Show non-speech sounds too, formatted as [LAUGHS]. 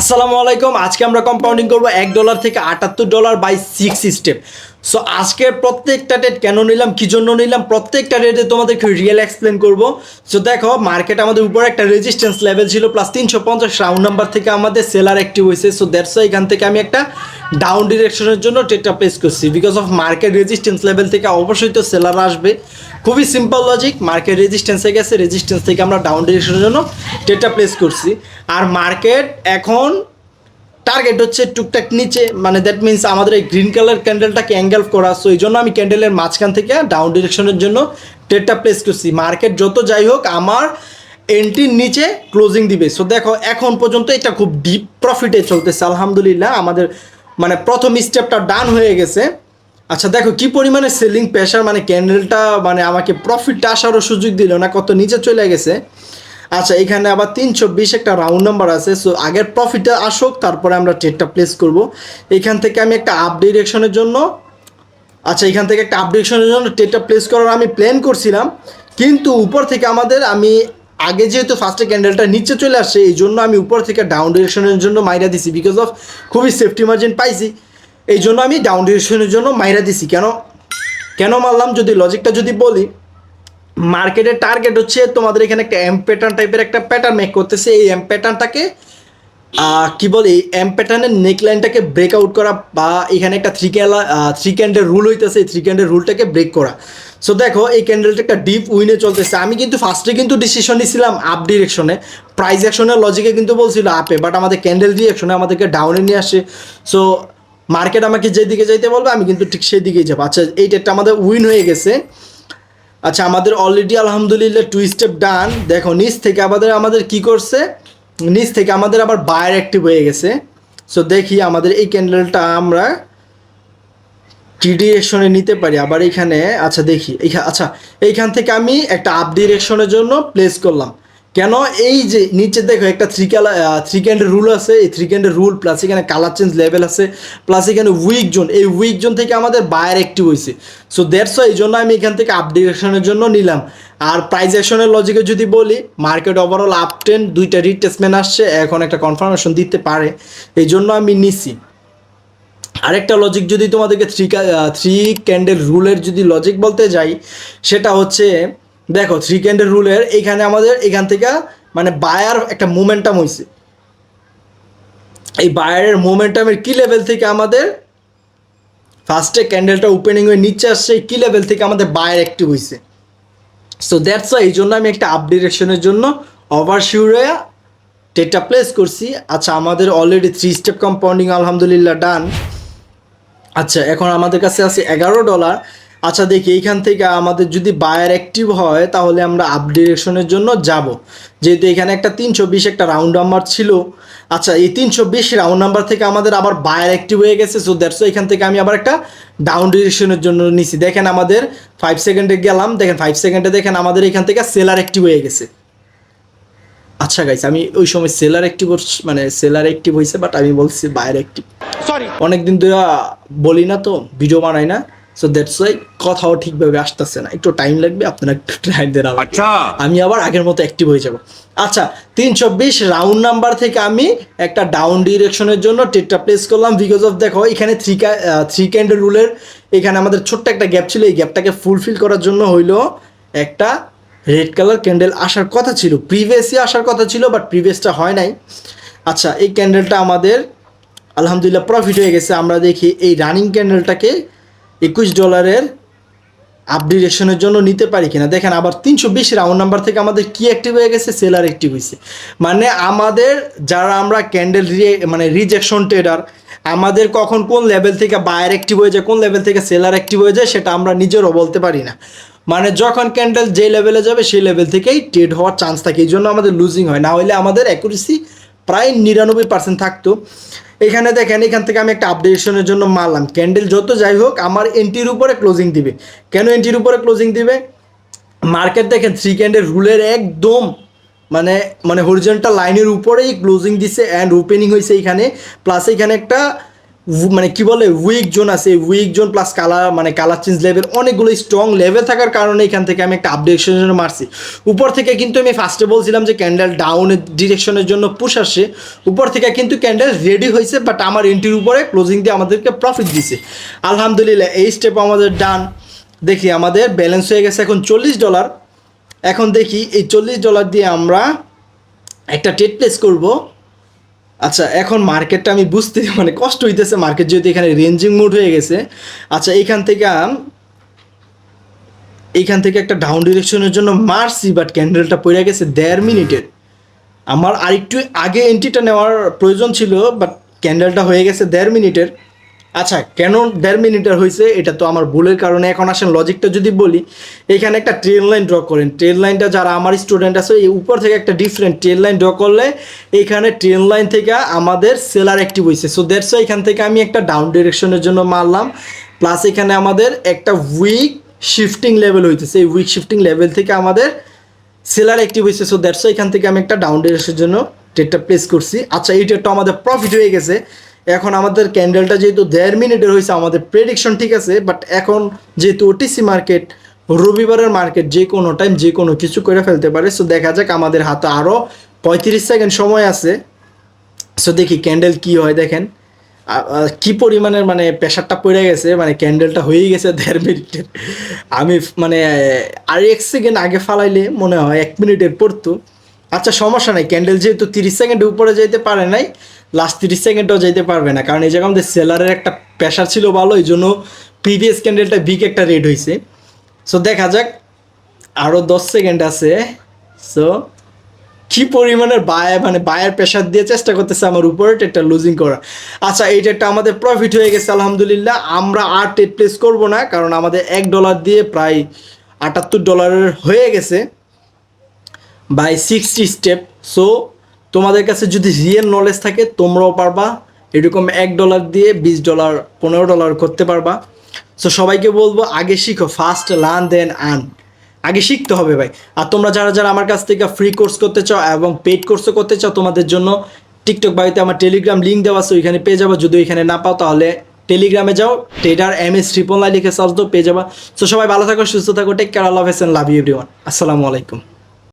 আসসালামু আলাইকুম। আজকে আমরা কম্পাউন্ডিং করব এক ডলার থেকে আটাত্তর dollar by six step so আজকের প্রত্যেকটা ডেট কেন নিলাম, কি জন্য নিলাম, প্রত্যেকটা ডেটে তোমাদেরকে রিয়েল এক্সপ্লেন করব। সো দেখো মার্কেট আমাদের উপরে একটা রেজিস্ট্যান্স লেভেল ছিল প্লাস তিনশো পঞ্চাশ রাউন্ড নাম্বার থেকে আমাদের সেলার অ্যাক্টিভ হয়েছে। সো দ্যাটস এখান থেকে আমি একটা ডাউন ডিরেকশনের জন্য ট্রেডটা প্লেস করছি। Because of market resistance level থেকে অবশ্যই তো সেলার আসবে। খুবই সিম্পল লজিক মার্কেট রেজিস্ট্যান্সে গেছে রেজিস্ট্যান্স থেকে আমরা ডাউন ডিরেকশনের জন্য ট্রেডটা প্লেস করছি। আর মার্কেট এখন টার্গেট হচ্ছে টুকটাক নিচে মানে দ্যাট মিনস আমাদের এই গ্রিন কালার ক্যান্ডেলটাকে অ্যাঙ্গেল করা। সো এই জন্য আমি ক্যান্ডেলের মাঝখান থেকে ডাউন ডিরেকশনের জন্য ট্রেডটা প্লেস করছি। মার্কেট যত যাই হোক, আমার এন্ট্রির নিচে ক্লোজিং দিবে। সো দেখো, এখন পর্যন্ত এটা খুব ডিপ প্রফিটে চলতেছে। আলহামদুলিল্লাহ, আমাদের মানে প্রথম স্টেপটা ডান হয়ে গেছে। আচ্ছা দেখো, কি পরিমাণে সেলিং প্রেশার মানে ক্যান্ডেলটা মানে আমাকে প্রফিটটা আসারও সুযোগ দিল না, কত নিচে চলে গেছে। আচ্ছা এখানে আবার তিনশো বিশ একটা রাউন্ড নাম্বার আছে সো আগের প্রফিটটা আসুক, তারপরে আমরা ট্রেডটা প্লেস করব। এখান থেকে আমি একটা আপ ডিরেকশনের জন্য আচ্ছা এখান থেকে একটা আপ ডিরেকশনের জন্য ট্রেডটা প্লেস করার আমি প্ল্যান করছিলাম, কিন্তু উপর থেকে আমাদের আমি আগে যেহেতু ফার্স্টে ক্যান্ডেলটা নিচে চলে আসছে, এই জন্য আমি উপর থেকে ডাউন ডিরেকশনের জন্য মাইরা দিছি বিকজ অফ খুবই সেফটি মার্জিন পাইছি। এই জন্য আমি ডাউন ডিরেকশনের জন্য মাইরা দিছি, কেন? কেন মারলাম? যদি লজিকটা যদি বলি মার্কেটের টার্গেট হচ্ছে তোমাদের এখানে একটা এম প্যাটার্ন টাইপের একটা প্যাটার্ন মেক করতেছে। এই এম প্যাটার্নটাকে কি বলে? এই এম প্যাটার্নের নেকলাইনটাকে ব্রেক আউট করা বা এখানে একটা থ্রি ক্যালা থ্রি ক্যান্ডেল রুল হইতেছে, এই থ্রি ক্যান্ডেল রুলটাকে ব্রেক করা। সো দেখো, এই ক্যান্ডেলটা একটা ডিপ উইনে চলতেছে। আমি কিন্তু ফার্স্টে কিন্তু ডিসিশন নিয়েছিলাম আপ ডিরেকশনে প্রাইস অ্যাকশনের লজিকে কিন্তু বলছিল আপে বাট আমাদের ক্যান্ডেল ডিরেকশনে আমাদেরকে ডাউনে নিয়ে আসে। সো মার্কেট আমাকে যেদিকে যাইতে বলবে, আমি কিন্তু ঠিক সেই দিকেই যাব। আচ্ছা এই ডেটটা আমাদের উইন হয়ে গেছে। আচ্ছা আমাদের অলরেডি আলহামদুলিল্লাহ টু স্টেপ ডান দেখো, নিচ থেকে আমাদের আমাদের কি করছে? নিচ থেকে আমাদের আবার বায়ার অ্যাক্টিভ হয়ে গেছে। সো দেখি আমাদের এই ক্যান্ডেলটা আমরা টি ডিরেকশনে নিতে পারি? আবার এখানে আচ্ছা দেখি। আচ্ছা এইখান থেকে আমি একটা আপ ডিরেকশনের জন্য প্লেস করলাম। কেন এই যে নিচে দেখো একটা three colour three candle rule আছে, এই থ্রি ক্যান্ডের রুল প্লাস এখানে কালার চেঞ্জ লেভেল আছে প্লাস এখানে উইক জোন এই উইক জোন থেকে আমাদের বায়ার অ্যাক্টিভ হয়েছে সো দ্যাটস এই জন্য আমি এখান থেকে আপ ডিরেকশনের জন্য নিলাম। আর প্রাইস অ্যাকশনের লজিকে যদি বলি মার্কেট ওভারঅল আপ টেন দুইটা রিটেসমেন্ট আসছে, এখন একটা কনফার্মেশন দিতে পারে, এই জন্য আমি নিছি। আরেকটা লজিক যদি তোমাদেরকে থ্রি থ্রি ক্যান্ডেল রুলের যদি লজিক বলতে যাই, সেটা হচ্ছে দেখো থ্রি ক্যান্ডেল রুলের এইখানে আমাদের এখান থেকে মানে বায়ার একটা মোমেন্টাম হয়েছে এই বায়ারের মোমেন্টামের কি লেভেল থেকে আমাদের ফার্স্টে ক্যান্ডেলটা ওপেনিং হয়ে নিচে আসছে কি লেভেল থেকে আমাদের বায়ার অ্যাক্টিভ হয়েছে সো দ্যাটস এই জন্য আমি একটা আপ ডিরেকশনের জন্য ওভার শিউরে টেটটা প্লেস করছি। আচ্ছা আমাদের অলরেডি থ্রি স্টেপ কম্পাউন্ডিং আলহামদুলিল্লাহ ডান আচ্ছা এখন আমাদের কাছে আছে এগারো ডলার আচ্ছা দেখি এইখান থেকে আমাদের যদি বায়ার অ্যাক্টিভ হয় তাহলে আমরা আপ ডিরেকশনের জন্য যাব। যেহেতু এখানে একটা তিনশো বিশ একটা রাউন্ড নাম্বার ছিল। আচ্ছা এই তিনশো বিশ রাউন্ড নাম্বার থেকে আমাদের আবার বায়ার অ্যাক্টিভ হয়ে গেছে সো দ্যাটস এখান থেকে আমি আবার একটা ডাউন ডিরেকশনের জন্য নিছি। দেখেন আমাদের ফাইভ সেকেন্ডে গেলাম দেখেন ফাইভ সেকেন্ডে দেখেন আমাদের এখান থেকে সেলার অ্যাক্টিভ হয়ে গেছে। আচ্ছা গাইস আমি ওই সময় সেলার অ্যাক্টিভ মানে সেলার অ্যাক্টিভ হয়েছে বাট আমি বলছি বায়ার অ্যাক্টিভ সরি অনেকদিন ধরে বলি না তো ভিডিও বানাই না। সো দ্যাটস ওয়াই কথাও ঠিকভাবে আসতেছে না। একটু টাইম লাগবে আপনারা একটু টাইম দেন আচ্ছা। আমি আবার আগের মতো অ্যাক্টিভ হয়ে যাব। আচ্ছা তিনশো বিশ রাউন্ড নাম্বার থেকে আমি একটা ডাউন ডিরেকশনের জন্য টেটটা প্লেস করলাম। বিকজ অফ দেখো এখানে থ্রি থ্রি ক্যান্ডেল রুলের এখানে আমাদের ছোট্ট একটা গ্যাপ ছিল। এই গ্যাপটাকে ফুলফিল করার জন্য হইল একটা রেড কালার ক্যান্ডেল আসার কথা ছিল। প্রিভিয়াসই আসার কথা ছিল বাট প্রিভিয়াসটা হয় নাই। আচ্ছা এই ক্যান্ডেলটা আমাদের আলহামদুলিল্লাহ প্রফিট হয়ে গেছে। আমরা দেখি এই রানিং ক্যান্ডেলটাকে একুশ ডলারের আপ ডিরেকশনের জন্য নিতে পারি কিনা? দেখেন, আবার তিনশো বিশ রাউন্ড নাম্বার থেকে আমাদের কি অ্যাক্টিভ হয়ে গেছে? সেলার অ্যাক্টিভ হয়েছে। মানে আমাদের যারা আমরা ক্যান্ডেল মানে রিজেকশন ট্রেডার আমাদের কখন কোন লেভেল থেকে বায়ার অ্যাক্টিভ হয়ে যায়, কোন লেভেল থেকে সেলার অ্যাক্টিভ হয়ে যায়, সেটা আমরা নিজেরও বলতে পারি না। মানে যখন ক্যান্ডেল যে লেভেলে যাবে, সেই লেভেল থেকেই ট্রেড হওয়ার চান্স থাকে। এই জন্য আমাদের লুজিং হয়। না হলে আমাদের অ্যাকুরেসি প্রায় নিরানব্বই পার্সেন্ট থাকতো। এখানে দেখেন, এখান থেকে আমি একটা আপডেশনের জন্য মারলাম ক্যান্ডেল যত যাই হোক, আমার এন্ট্রির উপরে ক্লোজিং দিবে। কেন এন্ট্রির উপরে ক্লোজিং দিবে? মার্কেট দেখেন থ্রি ক্যান্ডেল রুলের একদম মানে মানে হরিজেন্টাল লাইনের উপরেই ক্লোজিং দিছে অ্যান্ড ওপেনিং হয়েছে এইখানে প্লাস এখানে একটা মানে কি বলে উইক জোন আছে উইক জোন প্লাস কালার মানে কালার চেঞ্জ লেভেল অনেকগুলো স্ট্রং লেভেল থাকার কারণে এখান থেকে আমি একটা আপডেটের জন্য মারছি। উপর থেকে কিন্তু আমি ফার্স্টে বলছিলাম যে ক্যান্ডেল ডাউনের ডিরেকশনের জন্য পুশ আসে উপর থেকে কিন্তু ক্যান্ডেল রেডি হয়েছে বাট আমার এন্ট্রির উপরে ক্লোজিং দিয়ে আমাদেরকে প্রফিট দিছে। আলহামদুলিল্লাহ, এই স্টেপ আমাদের ডান দেখি, আমাদের ব্যালেন্স হয়ে গেছে এখন চল্লিশ ডলার এখন দেখি, এই চল্লিশ ডলার দিয়ে আমরা একটা ট্রেড প্লেস করব। আচ্ছা এখন মার্কেটটা আমি বুঝতে [LAUGHS] মানে কষ্ট হইতেছে মার্কেট যেহেতু এখানে রেঞ্জিং মুড হয়ে গেছে। আচ্ছা এখান থেকে এখান থেকে একটা ডাউন ডিরেকশনের জন্য মারছি বাট ক্যান্ডেলটা পড়ে গেছে দেড় মিনিটের আমার আরেকটু আগে এন্ট্রিটা নেওয়ার প্রয়োজন ছিল বাট ক্যান্ডেলটা হয়ে গেছে দেড় মিনিটের। আচ্ছা কেন দেড় মিনিটের হয়েছে এটা তো আমার ভুলের কারণে। এখন আসেন লজিকটা যদি বলি, এখানে একটা ট্রেন লাইন ড্র করেন। ট্রেন লাইনটা যারা আমার স্টুডেন্ট আছে, এই উপর থেকে একটা ডিফারেন্ট ট্রেন লাইন ড্র করলে, এখানে ট্রেন লাইন থেকে আমাদের সেলার অ্যাক্টিভ হয়েছে সো দ্যাটস এখান থেকে আমি একটা ডাউন ডিরেকশনের জন্য মারলাম। প্লাস এখানে আমাদের একটা উইক শিফটিং লেভেল হইতেছে। এই উইক শিফটিং লেভেল থেকে আমাদের সেলার অ্যাক্টিভ হয়েছে সো দ্যাটস এখান থেকে আমি একটা ডাউন ডিরেকশনের জন্য ট্রেডটা প্লেস করছি। আচ্ছা এই ট্রেডটা আমাদের প্রফিট হয়ে গেছে। এখন আমাদের ক্যান্ডেলটা যেহেতু দেড় মিনিটের হয়েছে আমাদের প্রেডিকশন ঠিক আছে বাট এখন যেহেতু ওটিসি মার্কেট রবিবারের মার্কেট যে কোনো টাইম যে কোনো কিছু করে ফেলতে পারে সো দেখা যাক আমাদের হাতে আরও পঁয়ত্রিশ সেকেন্ড সময় আছে। সো দেখি ক্যান্ডেল কি হয় দেখেন। কি পরিমাণের মানে প্রেশারটা পড়ে গেছে মানে ক্যান্ডেলটা হয়েই গেছে দেড় মিনিটের। আমি মানে আর এক সেকেন্ড আগে ফালাইলে মনে হয় এক মিনিটের পড়তো। আচ্ছা সমস্যা নাই। ক্যান্ডেল যেহেতু তিরিশ সেকেন্ড উপরে যেতে পারে নাই লাস্ট তিরিশ সেকেন্ডও যেতে পারবে না। কারণ এই জায়গায় আমাদের সেলারের একটা প্রেশার ছিল ভালো, এই জন্য প্রিভিয়াস ক্যান্ডেলটা বিগ একটা রেড হয়েছে সো দেখা যাক আরও দশ সেকেন্ড আছে। সো কি পরিমাণের বায় মানে বায়ের প্রেশার দিয়ে চেষ্টা করতেছে আমার উপরে টেটটা লুজিং করা। আচ্ছা এই টেটটা আমাদের প্রফিট হয়ে গেছে, আলহামদুলিল্লাহ। আমরা আর টেট প্লেস করব না, কারণ আমাদের এক ডলার দিয়ে প্রায় আটাত্তর ডলারের হয়ে গেছে। বাই সিক্সটি স্টেপ সো তোমাদের কাছে যদি রিয়েল নলেজ থাকে, তোমরাও পারবা। এরকম এক ডলার দিয়ে বিশ ডলার পনেরো ডলার করতে পারবা। সো সবাইকে বলব, আগে শিখো ফার্স্ট লার্ন দেন আর্ন আগে শিখতে হবে ভাই। আর তোমরা যারা যারা আমার কাছ থেকে ফ্রি কোর্স করতে চাও এবং পেড কোর্সও করতে চাও, তোমাদের জন্য টিকটক বাড়িতে আমার টেলিগ্রাম লিঙ্ক দেওয়া আছে, ওইখানে পেয়ে যাব। যদি ওইখানে না পাও, তাহলে টেলিগ্রামে যাও। টেডার এম এস ট্রিপল লিখে সার্চ দাও, পেয়ে যাবা। সো সবাই ভালো থাকো, সুস্থ থাকো টেক কেয়ার আল্লাহ হাফেজ লাভ ইউ এভরিওয়ান আসসালামু আলাইকুম।